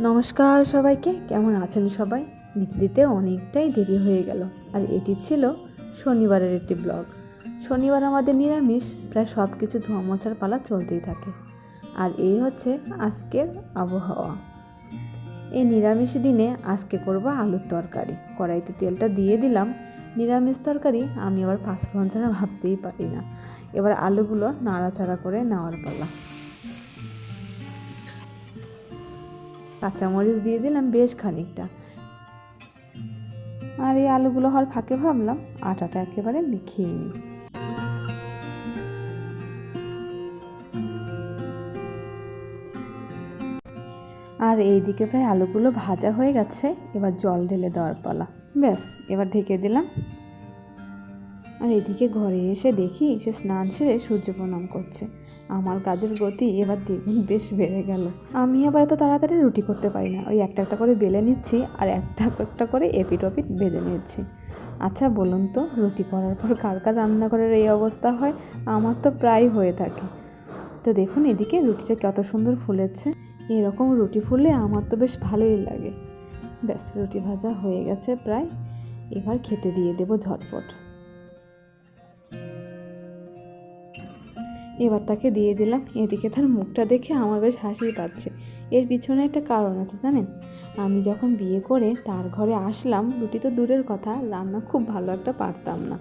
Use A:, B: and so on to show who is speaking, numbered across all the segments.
A: নমস্কার সবাইকে, কেমন আছেন সবাই? দিতে দিতে অনেকটাই দেরি হয়ে গেল। আর এটি ছিল শনিবারের একটি ব্লগ। শনিবার আমাদের নিরামিষ, প্রায় সব কিছু ধোয়া পালা চলতেই থাকে। আর এই হচ্ছে আজকের আবহাওয়া। এই নিরামিষ দিনে আজকে করব আলুর তরকারি। কড়াইতে তেলটা দিয়ে দিলাম। নিরামিষ তরকারি আমি আবার পাঁচফোড়ন ছাড়া ভাবতেই পারি না। এবার আলুগুলো নাড়াচাড়া করে নেওয়ার পালা। কাঁচামরিচ দিয়ে দিলাম বেশ খানিকটা। আর এই আলুগুলো হওয়ার ফাঁকে ভাবলাম আটাটা একেবারে মেখিয়ে নিই। আর এইদিকে প্রায় আলুগুলো ভাজা হয়ে গেছে, এবার জল ঢেলে দেওয়ার পালা। ব্যাস, এবার ঢেকে দিলাম আর এদিকে ঘরে এসে দেখি সে স্নান সেরে সূর্য প্রণাম করছে। আমার কাজের গতি এবার দ্বিগুণ বেশ বেড়ে গেল। আমি আবার এত তাড়াতাড়ি রুটি করতে পারি না। ওই একটা একটা করে বেলে নিচ্ছি আর একটা একটা করে এপিট ওপিট বেঁধে নিচ্ছি। আচ্ছা বলুন তো, রুটি করার পর কার কার রান্নাঘরের এই অবস্থা হয়? আমার তো প্রায় হয়ে থাকে। তো দেখুন, এদিকে রুটিটা কত সুন্দর ফুলেছে। এরকম রুটি ফুললে আমার তো বেশ ভালোই লাগে। ব্যাস, রুটি ভাজা হয়ে গেছে প্রায়। এবার খেতে দিয়ে দেবো ঝটপট। এবার তাকে দিয়ে দিলাম। এদিকে তার মুখটা দেখে আমার বেশ হাসি পাচ্ছে। এর পিছনে একটা কারণ আছে জানেন? আমি যখন বিয়ে করে তার ঘরে আসলাম রুটি তো দূরের কথা, রান্না খুব ভালো একটা পারতাম না।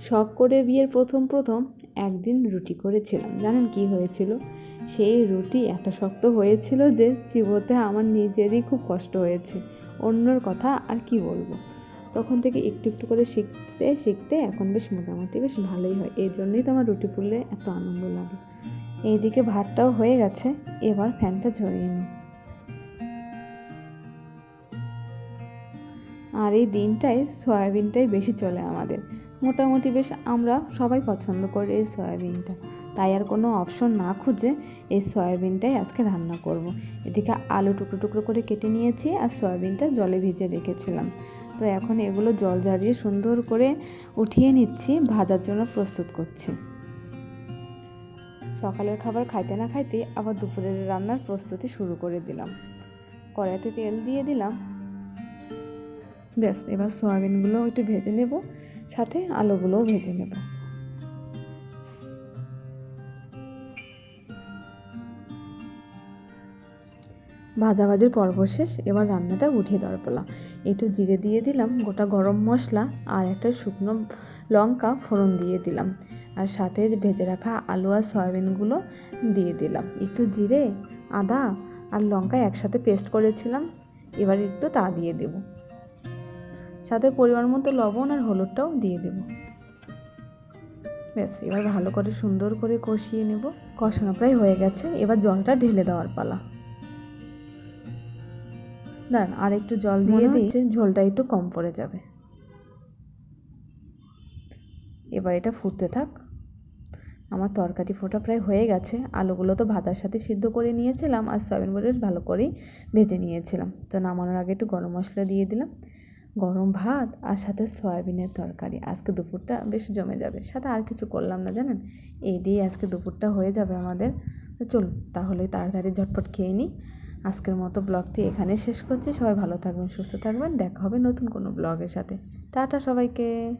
A: শখ করে বিয়ের প্রথম প্রথম একদিন রুটি করেছিলাম। জানেন কি হয়েছিল? সেই রুটি এত শক্ত হয়েছিল যে, চিবোতে আমার নিজেরই খুব কষ্ট হয়েছে। অন্যর কথা আর কি বলব? তখন থেকে একটু একটু করে শিখতে শিখতে এখন বেশ মোটামুটি বেশ ভালোই হয়। এই জন্যই তো আমার রুটি পুড়লে এত আনন্দ লাগে। এইদিকে ভাতটাও হয়ে গেছে, এবার ফ্যানটা ঝরিয়ে নিই। আর এই দিনটায় সয়াবিনটাই বেশি চলে আমাদের। মোটামুটি বেশ আমরা সবাই পছন্দ করি এই সয়াবিনটা। তাই আর কোনো অপশন না খুঁজে এই সয়াবিনটাই আজকে রান্না করব। এদিকে আলু টুকরো টুকরো করে কেটে নিয়েছি আর সয়াবিনটা জলে ভিজে রেখেছিলাম। তো এখন এগুলো জল ঝারিয়ে সুন্দর করে উঠিয়ে নিচ্ছি, ভাজার জন্য প্রস্তুত করছি। সকালের খাবার খাইতে না খাইতে আবার দুপুরের রান্নার প্রস্তুতি শুরু করে দিলাম। কড়াইতে তেল দিয়ে দিলাম। ব্যাস, এবার সয়াবিনগুলো একটু ভেজে নেব, সাথে আলুগুলোও ভেজে নেব। ভাজাভাজির পর্ব শেষ, এবার রান্নাটা উঠিয়ে দেওয়ার পালা। একটু জিরে দিয়ে দিলাম, গোটা গরম মশলা আর একটা শুকনো লঙ্কা ফোড়ন দিয়ে দিলাম। আর সাথে ভেজে রাখা আলু আর সয়াবিনগুলো দিয়ে দিলাম। একটু জিরে, আদা আর লঙ্কা একসাথে পেস্ট করেছিলাম, এবার একটু তা দিয়ে দেব। সাথে পরিমাণ মতো লবণ আর হলুদটাও দিয়ে দেব। ব্যাস এবার ভালো করে সুন্দর করে কষিয়ে নেব। কষানো প্রায় হয়ে গেছে এবার জলটা ঢেলে দেওয়ার পালা। দাঁড়ান আর একটু জল দিয়ে দিয়েছে ঝোলটা একটু কম পড়ে যাবে। এবার এটা ফুটতে থাক। আমার তরকারি ফোটা প্রায় হয়ে গেছে আলুগুলো তো ভাজার সাথে সিদ্ধ করে নিয়েছিলাম আর সয়াবিন বড়ি ভালো করেই ভেজে নিয়েছিলাম। তো নামানোর আগে একটু গরম মশলা দিয়ে দিলাম। গরম ভাত আর সাথে সয়াবিনের তরকারি। আজকে দুপুরটা বেশ জমে যাবে। সাথে আর কিছু করলাম না, জানেন? এই দিয়ে আজকে দুপুরটা হয়ে যাবে আমাদের। চলুন, তাহলে তাড়াতাড়ি ঝটপট খেয়ে নিই। আজকের মতো ব্লগটি এখানে শেষ করছি। সবাই ভালো থাকবেন, সুস্থ থাকবেন। দেখা হবে নতুন কোনো ব্লগের সাথে। টাটা সবাইকে।